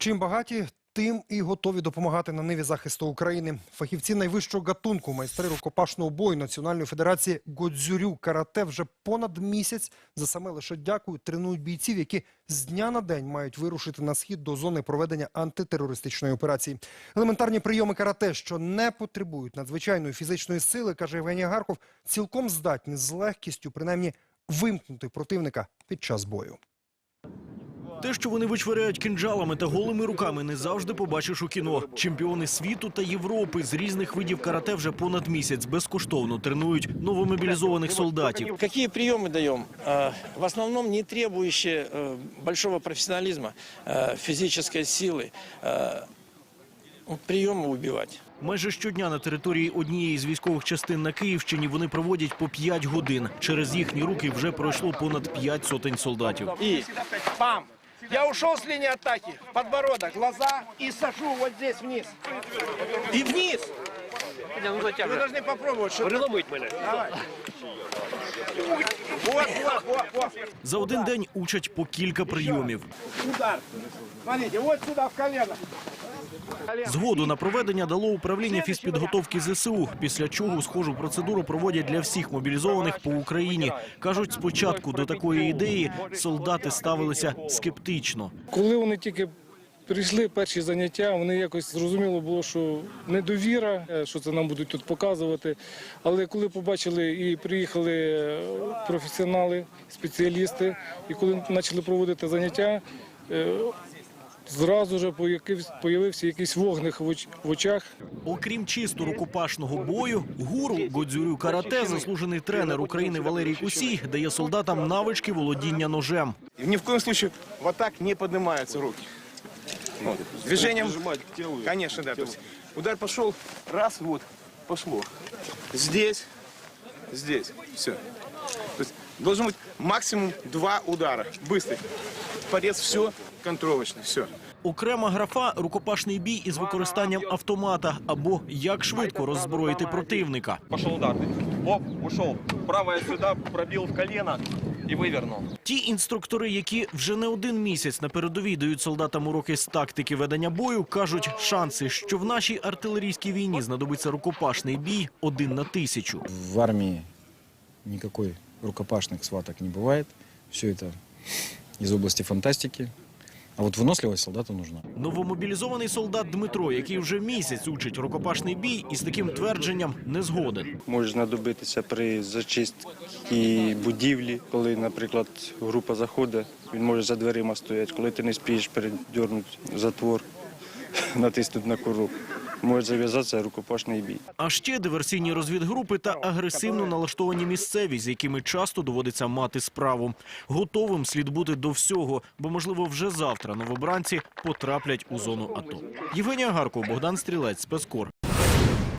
Чим багаті, тим і готові допомагати на ниві захисту України. Фахівці найвищого гатунку, майстри рукопашного бою Національної федерації Годзюрю карате вже понад місяць за саме лише дякую тренують бійців, які з дня на день мають вирушити на схід до зони проведення антитерористичної операції. Елементарні прийоми карате, що не потребують надзвичайної фізичної сили, каже Євгенія Гарков, цілком здатні з легкістю, принаймні, вимкнути противника під час бою. Те, що вони вичваряють кінджалами та голими руками, не завжди побачиш у кіно. Чемпіони світу та Європи з різних видів карате вже понад місяць безкоштовно тренують новомобілізованих солдатів. Какие приемы даем? Э, В основном не требующие э, большого профессионализма, э, физической силы. Э, вот Приемы убивать. Майже щодня на території однієї з військових частин на Київщині вони проводять по 5 годин. Через їхні руки вже пройшло понад 5 сотень солдатів. И пам! Я ушел с линии атаки. Подбородок, глаза и сажу вот здесь вниз. И вниз. Вы должны попробовать. Что Приломить Давай. Вот, вот, вот, вот. За один день учать по кілька прийомів. Удар. Смотрите, вот сюда в колено. Згоду на проведення дало управління фізпідготовки ЗСУ, після чого схожу процедуру проводять для всіх мобілізованих по Україні. Кажуть, спочатку до такої ідеї солдати ставилися скептично. Коли вони тільки прийшли перші заняття, вони якось зрозуміло було, що недовіра, е, що це нам будуть тут показувати. Але коли побачили і приїхали е, професіонали, спеціалісти, і коли почали проводити заняття, е, зразу ж появився- появився якийсь вогник в оч- в очах. Окрім чисто рукопашного бою, гуру Годзюрю карате, заслужений тренер України Валерій Кусій, дає солдатам навички володіння ножем. И ни в коем случае вот так не поднимаются руки. Вот. Движением, конечно, да. То есть удар пошел, раз, вот, пошло. Здесь, здесь, все. То есть должен быть максимум два удара, быстрый. Порез, все, контролочно, все. Окрема графа рукопашний бій із використанням автомата або як швидко роззброїти противника. Пошел удар. Оп, ушел. Правая сюда, пробил в колено и вывернул. Ті інструктори, які вже не один місяць на передовій дають солдатам уроки з тактики ведення бою, кажуть, шанси, що в нашій артилерійській війні знадобиться рукопашний бій один на тисячу. В армии никакой рукопашных схваток не бывает. Все это из области фантастики. А вот выносливость солдату нужна. Новомобілізований солдат Дмитро, який вже місяць учить рукопашний бій, із таким твердженням не згоден. може знадобитися при зачистці будівлі, коли, наприклад, група заходить, він може за дверима стояти, коли ти не спієш передернути затвор, натиснути на курок. Може зав'язатися рукопашний бій. А ще диверсійні розвідгрупи та агресивно налаштовані місцеві, з якими часто доводиться мати справу. Готовим слід бути до всього, бо можливо вже завтра новобранці потраплять у зону АТО. Євгенія Гарко, Богдан Стрілець, спецкор.